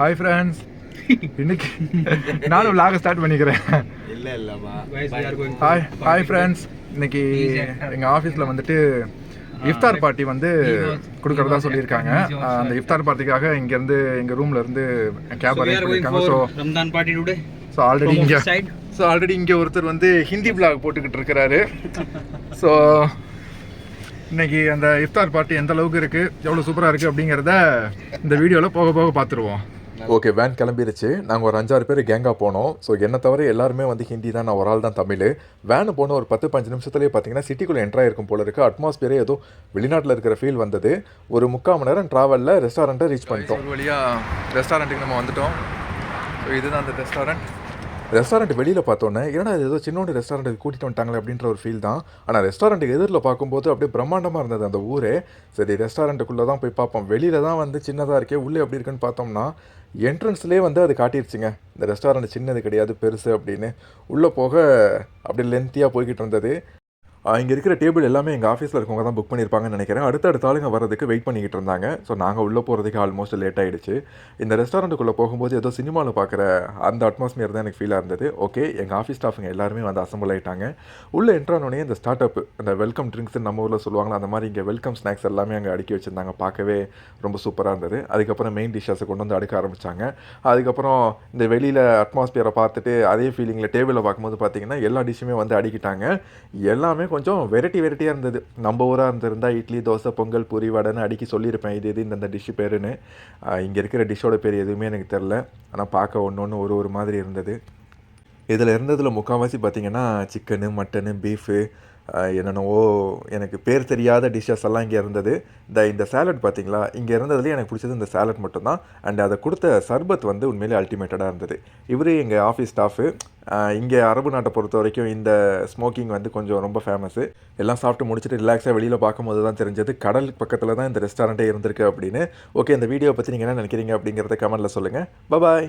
Hi friends இன்னைக்கு நானும் vlog start பண்ணிக்கிறேன். இல்ல இல்லப்பா ஹாய் ஹாய் ஃப்ரெண்ட்ஸ் இன்னைக்கு எங்கள் ஆஃபீஸில் வந்துட்டு இஃப்தார் பார்ட்டி வந்து கொடுக்கறதா சொல்லியிருக்காங்க. அந்த இஃப்தார் பார்ட்டிக்காக இங்கேருந்து எங்கள் ரூம்ல இருந்து கேப் அரேஞ்ச் பண்ணியிருக்காங்க. ஸோ ரம்தான் பார்ட்டி டுடே ஸோ ஆல்ரெடி இங்கே. ஸோ ஆல்ரெடி இங்கே ஒருத்தர் வந்து ஹிந்தி vlog போட்டுக்கிட்டு இருக்கிறாரு. ஸோ இன்னைக்கு அந்த இஃப்தார் பார்ட்டி எந்த அளவுக்கு இருக்கு எவ்வளோ சூப்பராக இருக்கு அப்படிங்கிறத இந்த வீடியோவில் போக போக பார்த்துருவோம். ஓகே வேன் கிளம்பிருச்சு. நாங்கள் ஒரு அஞ்சாறு பேர் கேங்காக போனோம். ஸோ என்னை தவிர எல்லாருமே வந்து ஹிந்தி தான். நான் ஒரு ஆள் தான் தமிழ். வேனு போன ஒரு பத்து பஞ்சு நிமிஷத்துலேயே பார்த்தீங்கன்னா சிட்டிக்குள்ளே என்ட்ரு ஆயிருக்கும் போல இருக்குது அட்மாஸ்பியரே ஏதோ வெளிநாட்டில் இருக்கிற ஃபீல் வந்தது. ஒரு முக்கால் மணி நேரம் ட்ராவலில் ரெஸ்டாரண்ட்டை ரீச் பண்ணிட்டோம். வழியாக ரெஸ்டாரண்ட்டுக்கு நம்ம வந்துட்டோம். ஸோ இதுதான் அந்த ரெஸ்டாரண்ட் ரெஸ்டாரண்ட் வெளியில் பார்த்தோன்னே ஏன்னா ஏதோ சின்னோண்டு ரெஸ்டாரண்ட்டுக்கு கூட்டிகிட்டு வந்துட்டாங்களே அப்படின்ற ஒரு ஃபீல் தான். ஆனால் ரெஸ்டாரண்ட்டுக்கு எதிரில் பார்க்கும்போது அப்படியே பிரம்மாண்டமாக இருந்தது அந்த ஊரே. சரி ரெஸ்டாரண்ட்டுக்குள்ளே தான் போய் பார்ப்போம். வெளியில தான் வந்து சின்னதாக இருக்கே உள்ளே எப்படி இருக்குன்னு பார்த்தோம்னா என்ட்ரன்ஸ்லேயே வந்து அது காட்டிடுச்சுங்க இந்த ரெஸ்டாரண்ட் சின்னது கிடையாது பெருசு அப்படின்னு. உள்ளே போக அப்படியே லென்த்தியாக போய்கிட்டு இருந்தது. இங்கே இருக்கிற டேபிள் எல்லாமே எங்கள் ஆஃபீஸில் இருக்கவங்க தான் புக் பண்ணியிருப்பாங்கன்னு நினைக்கிறேன். அடுத்தடுத்த ஆளுங்க வரதுக்கு வெயிட் பண்ணிக்கிட்டு இருந்தாங்க. ஸோ நாங்கள் உள்ளே போகிறதுக்கு ஆல்மோஸ்ட் லேட் ஆகிடுச்சு இந்த ரெஸ்டாரண்ட்டுக்குள்ளே போகும்போது ஏதோ சினிமாவில் பார்க்குற அந்த அட்மாஸ்பியர் தான் எனக்கு ஃபீலாக இருந்தது. ஓகே எங்கள் ஆஃபீஸ் ஸ்டாஃபுங்க எல்லாருமே வந்து அசம்பிள் ஆகிட்டாங்க உள்ளே என்ட்ரானோடனே இந்த ஸ்டார்ட் அப் இந்த வெல்கம் ட்ரிங்க்ஸ் நம்ம ஊரில் சொல்லுவாங்களா அந்த மாதிரி இங்கே வெல்கம் ஸ்நாக்ஸ் எல்லாமே அங்கே அடுக்கி வச்சுருந்தாங்க. பார்க்கவே ரொம்ப சூப்பராக இருந்தது. அதுக்கப்புறம் மெயின் டிஷ்ஷஸை கொண்டு வந்து அடுக்க ஆரம்பித்தாங்க அதுக்கப்புறம் இந்த வெளியில் அட்மாஸ்பியரை பார்த்துட்டு அதே ஃபீலிங்கில் டேபிளில் பார்க்கும்போது பார்த்தீங்கன்னா எல்லா டிஷ்ஷுமே வந்து அடிக்கிட்டாங்க. எல்லாமே கொஞ்சம் வெரைட்டி வெரைட்டியாக இருந்தது. நம்ம ஊராக இருந்திருந்தா இட்லி தோசை பொங்கல் பூரி வடைன்னு அடிக்கி சொல்லியிருப்பேன். இது இது இந்தந்த டிஷ்ஷு பேருன்னு. இங்கே இருக்கிற டிஷ்ஷோட பேர் எதுவுமே எனக்கு தெரில ஆனால் பார்க்க ஒன்று ஒன்று ஒரு ஒரு மாதிரி இருந்தது. இதில் இருந்ததில் முக்கால்வாசி பார்த்திங்கன்னா சிக்கனு மட்டனு பீஃபு என்னென்னவோ எனக்கு பேர் தெரியாத டிஷ்ஷஸ் எல்லாம் இங்கே இருந்தது. இந்த இந்த சேலட் பார்த்தீங்களா இங்கே இருந்ததுலேயே எனக்கு பிடிச்சது இந்த சேலட் மட்டும்தான். அண்ட் அதை கொடுத்த சர்பத் வந்து உண்மையிலே அல்டிமேட்டடாக இருந்தது. இவரே எங்கள் ஆஃபீஸ் ஸ்டாஃபு இங்கே அரபு நாட்டை பொறுத்த வரைக்கும் இந்த ஸ்மோக்கிங் வந்து கொஞ்சம் ரொம்ப ஃபேமஸு எல்லாம் சாப்பிட்டு முடிச்சுட்டு ரிலாக்ஸாக வெளியில் பார்க்கும்போது தான் தெரிஞ்சது. கடல் பக்கத்தில் தான் இந்த ரெஸ்டாரண்ட்டே இருந்திருக்கு அப்படின்னு. ஓகே இந்த வீடியோ பற்றி நீங்கள் என்ன நினைக்கிறீங்க அப்படிங்கிறத கமெண்ட்டில் சொல்லுங்கள் பபாய்